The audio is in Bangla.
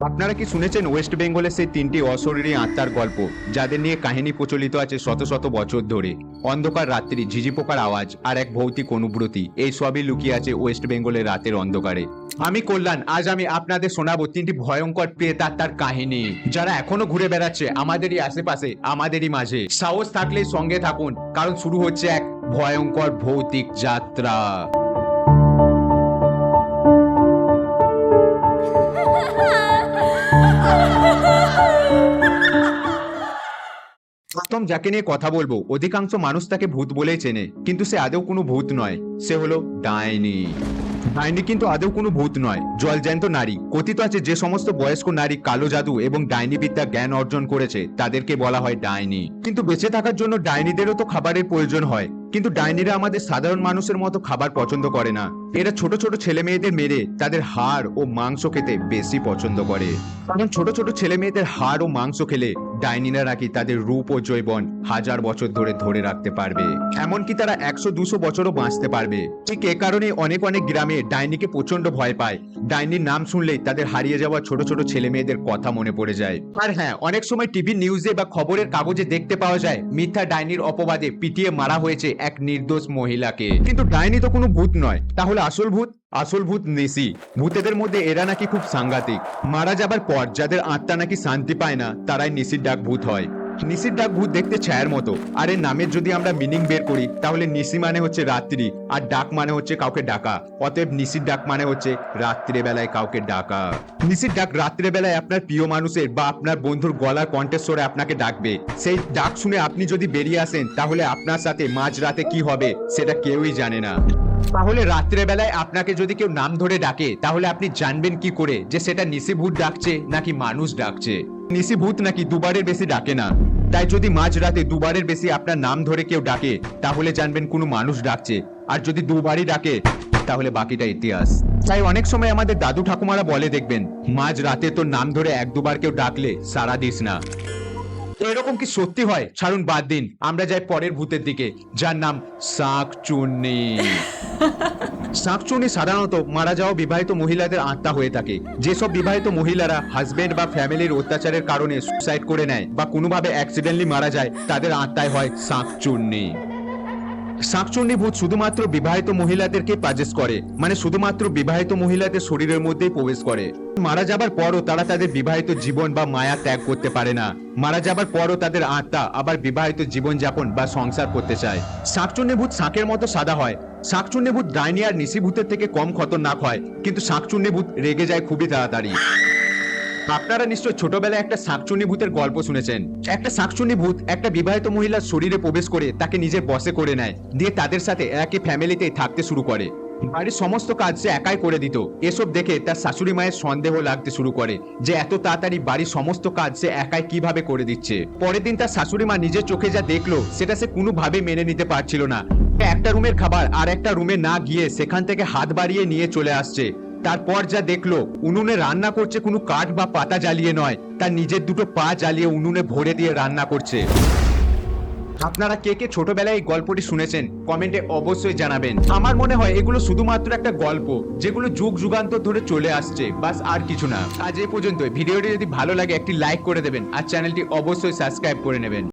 আপনারা কি শুনেছেন ওয়েস্ট বেঙ্গলের সেই তিনটি অশরীরী আত্মার গল্প? যাদের নিয়ে কাহিনী প্রচলিত আছে শত শত বছর ধরে। অন্ধকার রাত্রি ঝিঝি পোকার আওয়াজ আর এক ভৌতিক অনুভূতি, এই সবই লুকিয়ে আছে ওয়েস্ট বেঙ্গলের রাতের অন্ধকারে। আমি কল্যাণ, আজ আমি আপনাদের শোনাবো তিনটি ভয়ঙ্কর প্রেতাত্মার কাহিনী। যারা এখনও ঘুরে বেড়াচ্ছে আমাদেরই আশেপাশে, আমাদেরই মাঝে। সাহস থাকলে সঙ্গে থাকুন, কারণ শুরু হচ্ছে এক ভয়ঙ্কর ভৌতিক যাত্রা। প্রথম যাকে নিয়ে কথা বলব, অধিকাংশ মানুষ তাকে ভূত বলেই চেনে, কিন্তু সে আদৌ কোনো ভূত নয়। সে হলো ডাইনি। ডাইনি কিন্তু আদৌ কোনো ভূত নয়, জলজ্যান্ত নারী। কথিত আছে যে সমস্ত বয়স্ক নারী কালো জাদু এবং ডাইনি বিদ্যা জ্ঞান অর্জন করেছে, তাদেরকে বলা হয় ডাইনি। কিন্তু বেঁচে থাকার জন্য ডাইনিদেরও তো খাবারের প্রয়োজন হয়। কিন্তু ডাইনিরা আমাদের সাধারণ মানুষের মতো খাবার পছন্দ করে না। এরা ছোট ছোট ছেলে মেয়েদের মেরে তাদের হাড় ও মাংস খেতে বেশি পছন্দ করে। কারণ ছোট ছোট ছেলে মেয়েদের হাড় ও মাংস খেলে ডাইনিরা নাকি তাদের রূপ ও জৈবন হাজার বছর ধরে ধরে রাখতে পারবে। এমনকি তারা একশো দুশো বছরও বাঁচতে পারবে। ঠিক এ কারণে অনেক অনেক গ্রামে ডাইনিকে প্রচণ্ড ভয় পায়। ডাইনির নাম শুনলেই তাদের হারিয়ে যাওয়া ছোট ছোট ছেলে মেয়েদের কথা মনে পড়ে যায়। আর হ্যাঁ অনেক সময় টিভি নিউজে বা খবরের কাগজে দেখতে পাওয়া যায়, মিথ্যা ডাইনির অপবাদে পিটিয়ে মারা হয়েছে এক নির্দোষ মহিলাকে। কিন্তু ডাইনি তো কোনো ভূত নয়। তাহলে আসল ভূত? আসল ভূত নেসি। ভূতেদের মধ্যে এরা নাকি খুব সাংঘাতিক। মারা যাবার পর যাদের আত্মা নাকি শান্তি পায় না, তারাই নিশির ডাক ভূত হয়। নিশির ডাক ভূত দেখতে ছায়ার মতো। আর এর নামের যদি আমরা মিনিং বের করি, তাহলে নিশি মানে হচ্ছে রাত্রি, আর ডাক মানে হচ্ছে কাউকে ডাকা। অতএব নিশির ডাক মানে হচ্ছে রাত্রে বেলায় কাউকে ডাকা। নিশির ডাক রাত্রে বেলায় আপনার প্রিয় মানুষের বা আপনার বন্ধুর গলার কণ্ঠস্বরে আপনাকে ডাকবে। সেই ডাক শুনে আপনি যদি বেরিয়ে আসেন, তাহলে আপনার সাথে মাঝ রাতে কি হবে, সেটা কেউই জানে না। তাহলে রাত্রে বেলায় আপনাকে যদি কেউ নাম ধরে ডাকে, তাহলে আপনি জানবেন কি করে যে সেটা নিশি ভূত ডাকছে নাকি মানুষ ডাকছে। নিশি ভূত নাকি দুবারের বেশি ডাকে না। তাই যদি মাঝ রাতে দুবারের বেশি আপনার নাম ধরে কেউ ডাকে, তাহলে জানবেন কোনো মানুষ ডাকছে। আর যদি দুবারই ডাকে, তাহলে বাকিটা ইতিহাস। তাই অনেক সময় আমাদের দাদু ঠাকুমারা বলে দেখবেন মাঝ রাতে তোর নাম ধরে এক দুবার কেউ ডাকলে সারা দিস না। এরকম কি সত্যি হয়? ছাড়ুন বাদ দিন। আমরা যাই পরের ভূতের দিকে যার নাম শাক চুন্নি শাকচুনি সাধারণত মারা যাওয়া বিবাহিত মহিলাদের আত্মা হয়ে থাকে। যেসব বিবাহিত মহিলারা হাজবেন্ড বা ফ্যামিলির অত্যাচারের কারণে সুসাইড করে নেয় বা কোনোভাবে অ্যাক্সিডেন্টলি মারা যায় তাদের আত্মায় হয় শাকচুন্নি। শাকচুন্নি ভূত শুধুমাত্র বিবাহিত মহিলাদেরকে পাজেস করে। মানে শুধুমাত্র বিবাহিত মহিলাদের শরীরের মধ্যেই প্রবেশ করে। মারা যাবার পরও তারা তাদের বিবাহিত জীবন বা মায়া ত্যাগ করতে পারে না। মারা যাবার পরও তাদের আত্মা আবার বিবাহিত জীবন যাপন বা সংসার করতে চায়। শাকচুন্নি ভূত শাকের মতো সাদা হয়। শাকচুন্নি ভূত ডাইনি আর নিশি ভূতের থেকে কম খতরনাক হয়। কিন্তু শাকচুন্নি ভূত রেগে যায় খুবই তাড়াতাড়ি। আপনারা নিশ্চয় ছোটবেলায় একটা শাকচুনি ভূতের গল্প শুনেছেন। একটা শাকচুনি ভূত একটা বিবাহিত মহিলার শরীরে প্রবেশ করে তাকে নিজের বসে করে নেয়, দিয়ে তাদের সাথে একই ফ্যামিলিতেই থাকতে শুরু করে। বাড়ির সমস্ত কাজ সে একাই করে দিত। এসব দেখে তার শাশুড়ি মায়ের সন্দেহ লাগতে শুরু করে, যে এত তাড়াতাড়ি বাড়ির সমস্ত কাজ সে একাই কীভাবে করে দিচ্ছে। পরের দিন তার শাশুড়ি মা নিজের চোখে যা দেখল, সেটা সে কোনোভাবে মেনে নিতে পারছিল না। একটা রুমের খাবার আর একটা রুমে না গিয়ে সেখান থেকে হাত বাড়িয়ে নিয়ে চলে আসছে। তারপর যা দেখল, উনুনে রান্না করছে কোনো কাঠ বা পাতা জ্বালিয়ে নয়, তার নিজের দুটো পা জ্বালিয়ে উনুনে ভরে দিয়ে রান্না করছে। আপনারা কে কে ছোটবেলায় এই গল্পটি শুনেছেন, কমেন্টে অবশ্যই জানাবেন। আমার মনে হয় এগুলো শুধুমাত্র একটা গল্প, যেগুলো যুগ যুগান্তর ধরে চলে আসছে, বাস আর কিছু না। আজ এই পর্যন্ত ভিডিওটি যদি ভালো লাগে, একটি লাইক করে দেবেন, আর চ্যানেলটি অবশ্যই সাবস্ক্রাইব করে নেবেন।